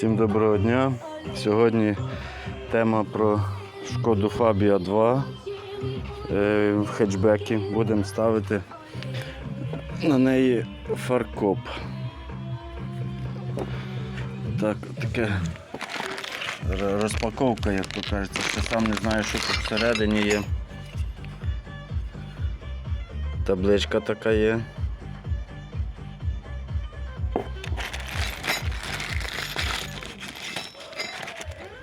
Всім доброго дня. Сьогодні тема про шкоду Фабія 2 е, в хетчбекі. Будемо ставити на неї фаркоп. Так, таке розпаковка, як то кажеться, ще сам не знаю, що тут всередині є. Табличка така є.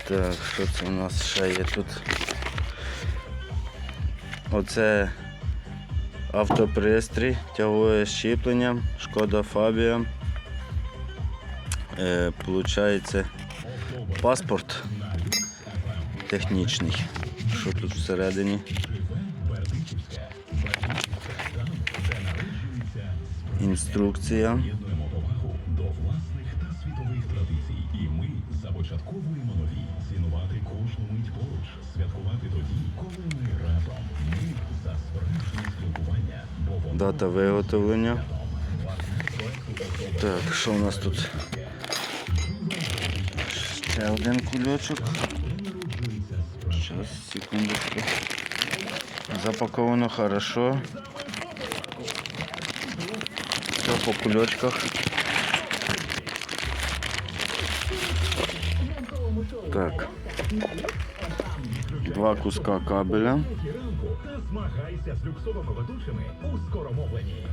Так, що це у нас ще є тут? Оце автопристрій, тягове щіплення, шкода Фабія. Е, Получається паспорт технічний. Що тут всередині? Інструкція. Дата виготовлення. Так, що у нас тут? Ще один кульочок. Зараз, секундочку. Запаковано хорошо. Все по кульочках. Так. Два куска кабеля. Ранку та змагайся з люксовими ведучими у скоромовленні.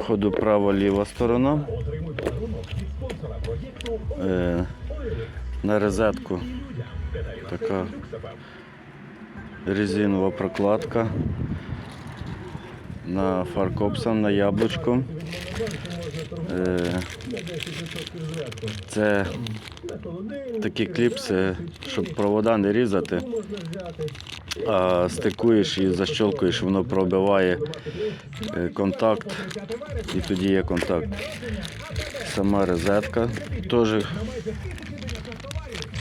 Ходу права-ліва сторона. Отримуй подарунок від спонсора проєкту Е, на розетку така резинова прокладка. На фаркопсам, на яблучко. Е, це такі кліпси, щоб провода не різати, а стикуєш і защолкуєш, воно пробиває е, контакт, і тоді є контакт. Сама розетка теж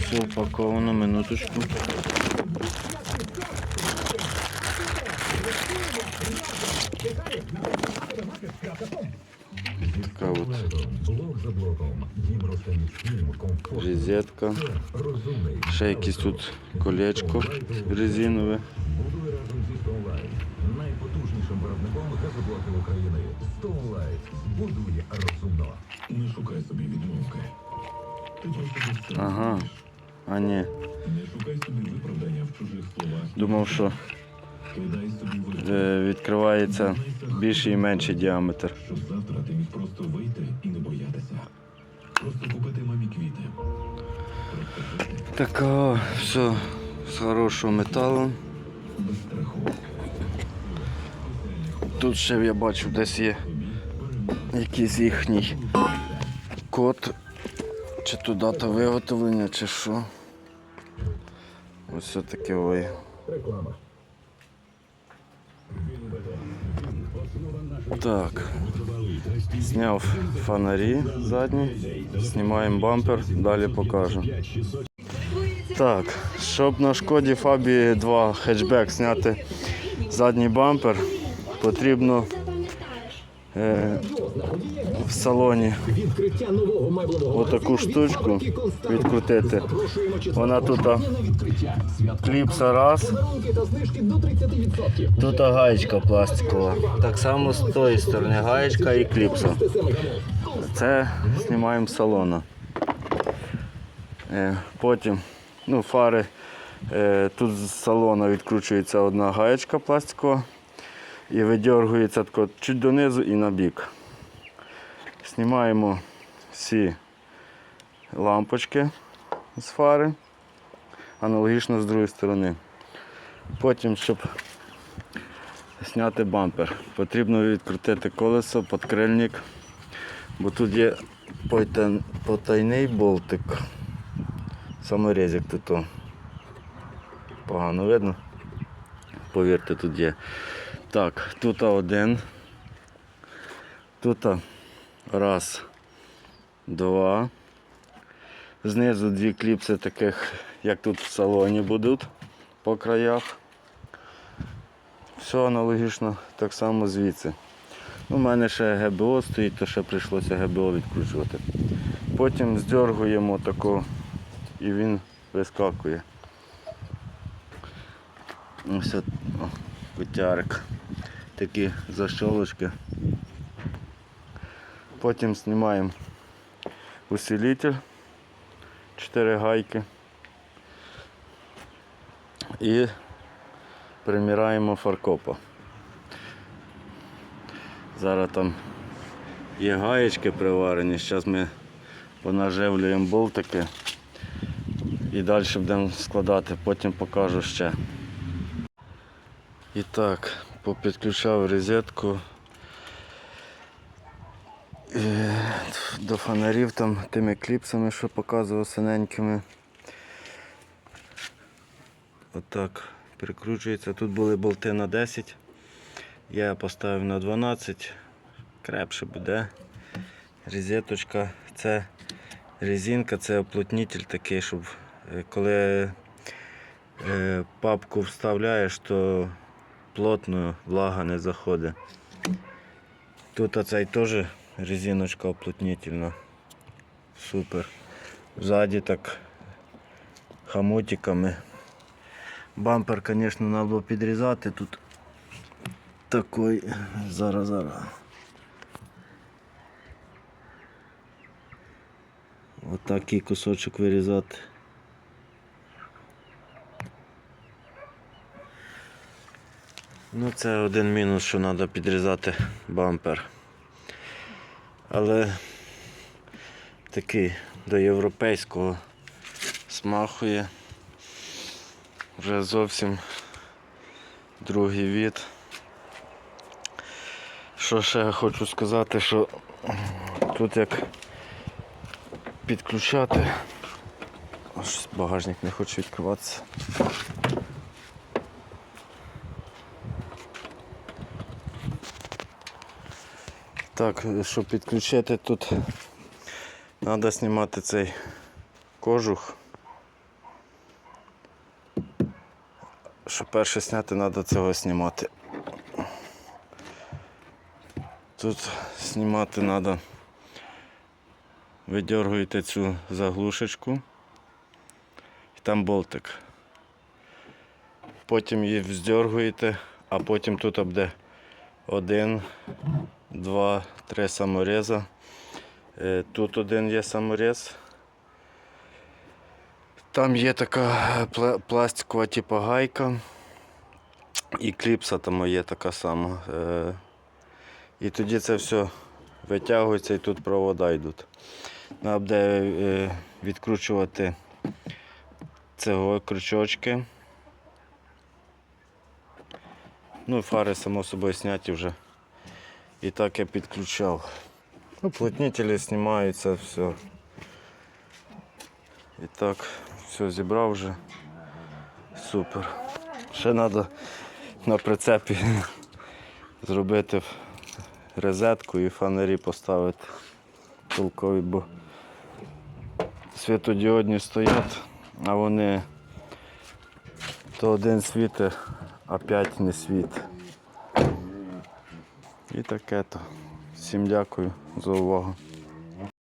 все упаковано, минуточку. Така от розетка. розумний. Ще якесь тут колечко резинове. Найпотужнішим виробником газоблоків України. Stone будує розумно. Не шукай собі відмовки. Ти просто. Ага. А ні, Не шукай собі виправдання в чужих словах. думав, що Е, відкривається більший і менший діаметр. щоб завтра ти міг просто вийти і не боятися. Просто купити мамі квіти. Така все з хорошого металу. без страху. Тут ще я бачу, десь є якийсь їхній код, чи то дата виготовлення, чи що. Ось все таке ой. Реклама. Так. Зняв фонарі задні, знімаємо бампер, далі покажу. Так, щоб на шкоді Фабі 2 хетчбек зняти задній бампер, потрібно е, в салоні отаку штучку відкрутити. Вона тут кліпса раз, Подарунки та знижки до 30%. тут гаєчка пластикова. Так само з тої сторони гаєчка і кліпса. Це знімаємо з салона. Е, Потім ну, фари. е, Тут з салона відкручується одна гаєчка пластикова і видергується тако чуть донизу і на бік. Знімаємо всі лампочки з фари, аналогічно з другої сторони. Потім, щоб зняти бампер, потрібно відкрутити колесо, подкрильник, бо тут є потайний болтик. Саморезик тут. о. Погано видно. Повірте, тут є. Так, тут один. Тут раз, два. Знизу дві кліпси таких, як тут в салоні будуть по краях. Все аналогічно так само звідси. У мене ще ГБО стоїть, то ще прийшлося ГБО відкручувати. Потім здергуємо тако і він вискакує. Ось котярик. Такі защолочки. Потім знімаємо усилитель, 4 гайки і приміраємо фаркопа. Зараз там є гаєчки приварені, зараз ми понаживлюємо болтики і далі будемо складати, потім покажу ще. І так, попідключав розетку. І до фонарів там тими кліпсами, що показував синенькими. Отак прикручується. Тут були болти на 10. Я поставив на 12. Крепше буде. Розеточка. Це резинка, це оплотнитель такий, щоб е, коли е, папку вставляєш, то плотно влага не заходить. Тут оцей теж резиночка оплотнительна. Супер. Ззаді так хамутиками. Бампер, звісно, треба було підрізати тут. Такий. Зараз, зараз. Отакий кусочок вирізати. Ну, це один мінус, що треба підрізати бампер. Але такий до європейського смахує. Вже зовсім другий від. Що ще хочу сказати, що тут як підключати. Ось багажник не хоче відкриватися. Так, щоб підключити тут треба знімати цей кожух. Щоб перше зняти, треба цього знімати. Тут знімати треба. Видергуєте цю заглушечку і там болтик. Потім її вздергуєте, а потім тут буде один, два, три самореза. Е, Тут один є саморез. Там є така пластикова типу гайка. І кліпса там є така сама. Е, І тоді це все витягується і тут провода йдуть. Треба буде е, відкручувати цього крючочки. Ну і фари само собою зняті вже. І так я підключав. Уплотнителі знімаються, все. І так, все зібрав вже. Супер. Ще треба на прицепі зробити розетку і фонарі поставити толкові, бо світодіодні стоять, а вони то один світить, а п'ять не світить. І таке то. Всім дякую за увагу.